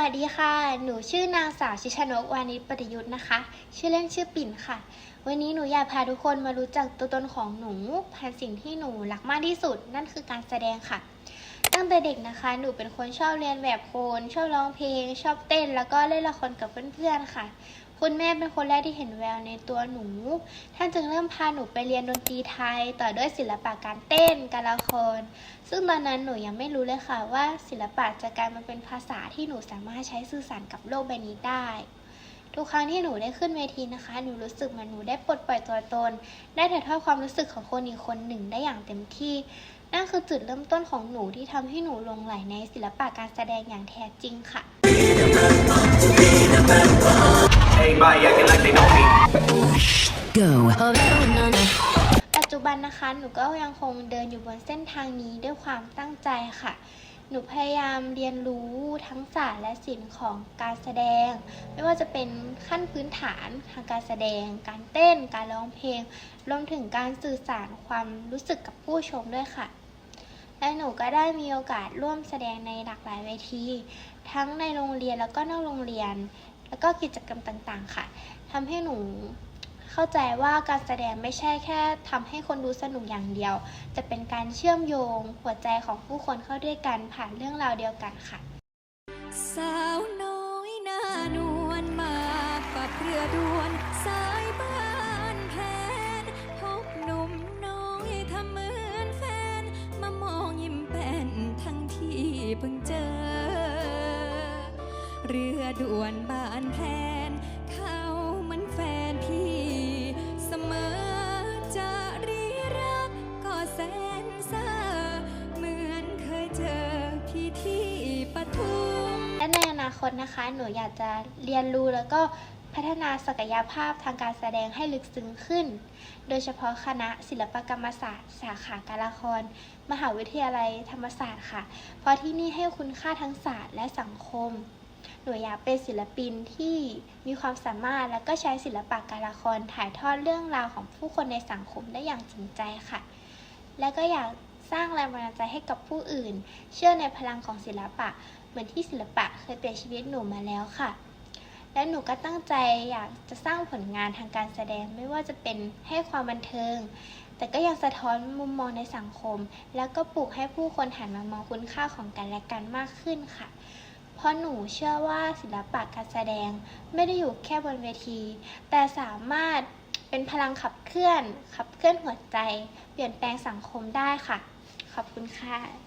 วัสดีค่ะ หนูชื่อนางสาวชิชนกวานิชปฏิยุทธ์นะคะ ชื่อเล่นชื่อปิ่นค่ะ วันนี้หนูอยากพาทุกคนมารู้จักตัวตนของหนูผ่านสิ่งที่หนูรักมากที่สุด นั่นคือการแสดงค่ะ ตั้งแต่เด็กนะคะ หนูเป็นคนชอบเรียนแบบคน ชอบร้องเพลง ชอบเต้น แล้วก็เล่นละครกับเพื่อนๆค่ะ คุณแม่เป็นคนแรกที่เห็นแววในตัวหนู ท่านจึงเริ่มพาหนูไปเรียนดนตรีไทย ต่อด้วยศิลปะการเต้น การละคร ซึ่งตอนนั้นหนูยังไม่รู้เลยค่ะว่าศิลปะจะกลายมาเป็นภาษาที่หนูสามารถใช้สื่อสารกับโลกใบนี้ได้ ทุกครั้งที่หนูได้ขึ้นเวทีนะคะ หนูรู้สึกเหมือนหนูได้ปลดปล่อยตัวตน ได้ถ่ายทอดความรู้สึกของคนอีกคนหนึ่งได้อย่างเต็มที่นั่นคือจุดเริ่มต้นของหนูที่ทำให้หนูลงไหลในศิลปะการแสดงอย่างแท้จริงค่ะ Everybody acting like they know me. Go. ปัจจุบันนะคะหนูก็ยังคงเดินอยู่บนเส้นทางนี้ด้วยความตั้งใจค่ะ หนูพยายามเรียนรู้ทั้งศาสตร์และศิลป์ของการแสดง ไม่ว่าจะเป็นขั้นพื้นฐานทางการแสดง การเต้น การร้องเพลง รวมถึงการสื่อสารความรู้สึกกับผู้ชมด้วยค่ะและหนูก็ได้มีโอกาสร่วมแสดงในหลากหลายเวที ทั้งในโรงเรียนแล้วก็นอกโรงเรียน แล้วก็กิจกรรมต่างๆ ค่ะทำให้หนูเข้าใจว่าการแสดงไม่ใช่แค่ทำให้คนดูสนุกอย่างเดียว จะเป็นการเชื่อมโยง หัวใจของผู้คนเข้าด้วยกันผ่านเรื่องราวเดียวกันค่ะ สาวน้อยหน้านวลมาปับเรือดวนสายบ้านแพนพบหนุ่มน้อยทำเหมือนแฟน มามองยิ้มแป้นทั้งที่เพิ่ง เรือด่วนบ้านแพน เขามือนแฟนพี่ เสมอจะรีรักก็แสนเซอเหมือนเคยเจอพี่ที่ปทุม และในอนาคตนะคะ หนูอยากจะเรียนรู้แล้วก็พัฒนาศักยภาพทางการแสดงให้ลึกซึ้งขึ้น โดยเฉพาะคณะศิลปกรรมศาสตร์ สาขาการละคร มหาวิทยาลัยธรรมศาสตร์ค่ะ เพราะที่นี่ให้คุณค่าทั้งศาสตร์และสังคม หนูอยากเป็นศิลปินที่มีความสามารถและก็ใช้ศิลปะการละครถ่ายทอดเรื่องราวของผู้คนในสังคมได้อย่างจริงใจค่ะ และก็อยากสร้างแรงบันดาลใจให้กับผู้อื่น เชื่อในพลังของศิลปะ เหมือนที่ศิลปะเคยเปลี่ยนชีวิตหนูมาแล้วค่ะ และหนูก็ตั้งใจอยากจะสร้างผลงานทางการแสดงไม่ว่าจะเป็นให้ความบันเทิง แต่ก็ยังสะท้อนมุมมองในสังคม แล้วก็ปลุกให้ผู้คนหันมามองคุณค่าของกันและกันมากขึ้นค่ะ เพราะหนูเชื่อว่าศิลปะการแสดงไม่ได้อยู่แค่บนเวที แต่สามารถเป็นพลังขับเคลื่อน ขับเคลื่อนหัวใจ เปลี่ยนแปลงสังคมได้ค่ะ ขอบคุณค่ะ